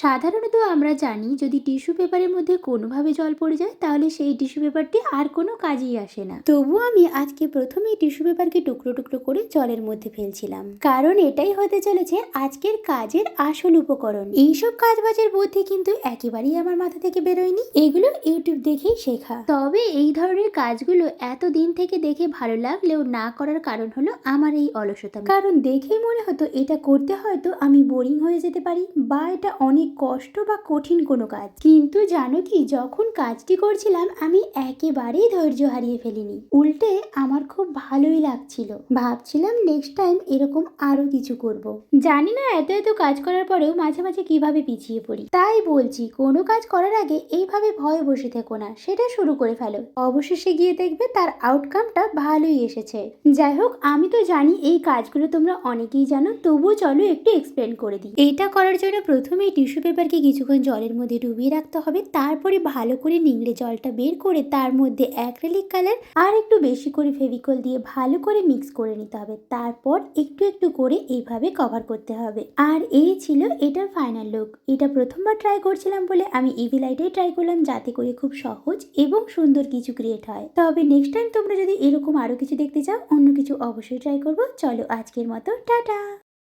সাধারণত আমরা জানি যদি টিস্যু পেপারের মধ্যে কোনোভাবে জল পড়ে যায়, তাহলে সেই টিস্যু পেপারটি আর কোনো কাজেই আসে না। তবুও আমি আজকে প্রথমেই টিস্যু পেপারকে টুকরো টুকরো করে জলের মধ্যে ফেলছিলাম। কারণ এটাই হতে চলেছে আজকের কাজের আসল উপকরণ। এইসব কাজ বাজের বুদ্ধি কিন্তু একেবারেই আমার মাথা থেকে বেরোয়নি। এগুলো ইউটিউব দেখেই শেখা। তবে এই ধরনের কাজগুলো এত দিন থেকে দেখে ভালো লাগলেও না করার কারণ হলো আমার এই অলসতা। কারণ দেখেই মনে হতো এটা করতে হয়তো আমি বোরিং হয়ে যেতে পারি, বা এটা অনেক কষ্ট বা কঠিন কোনো কাজ। কিন্তু জানো কি, যখন কাজটি করছিলাম, আমি একেবারেই ধৈর্য হারিয়ে ফেলিনি। উল্টে আমার খুব ভালোই লাগছিল। ভাবছিলাম নেক্সট টাইম এরকম আরও কিছু করব। জানি না, এত এত কাজ করার পরেও মাঝে মাঝে কীভাবে পিছিয়ে পড়ি। তাই বলছি, কোনো কাজ করার আগে এইভাবে ভয় বসে থেকো না, সেটা শুরু করে ফেলো। অবশেষে গিয়ে দেখবে তার আউটকামটা ভালোই এসেছে। যাই হোক, আমি তো জানি এই কাজগুলো তোমরা অনেকেই জানো, তবুও চলো একটু এক্সপ্লেন করে দিই। এইটা করার জন্য প্রথমেই টিস্যু পেপারকে কিছুক্ষণ জলের মধ্যে ডুবিয়ে রাখতে হবে, তারপরে ভালো করে নিংড়ে জলটা বের করে তার মধ্যে অ্যাক্রেলিক কালার আর একটু বেশি করে ফেভিকল দিয়ে ভালো করে মিক্স করে নিতে হবে। তারপর একটু একটু করে এইভাবে কভার করতে হবে। আর এই ছিল এটার ফাইনাল লুক। এটা প্রথমবার ট্রাই করছিলাম বলে আমি ইভি লাইটেই ট্রাই করলাম যাতে করে খুব সহজ এবং সুন্দর কিছু ক্রিয়েট হয়। তবে নেক্সট টাইম তোমরা যদি এরকম আরও কিছু দেখতে চাও, অন্য কিছু অবশ্যই ট্রাই করব। চলো আজকের মতো, টাটা!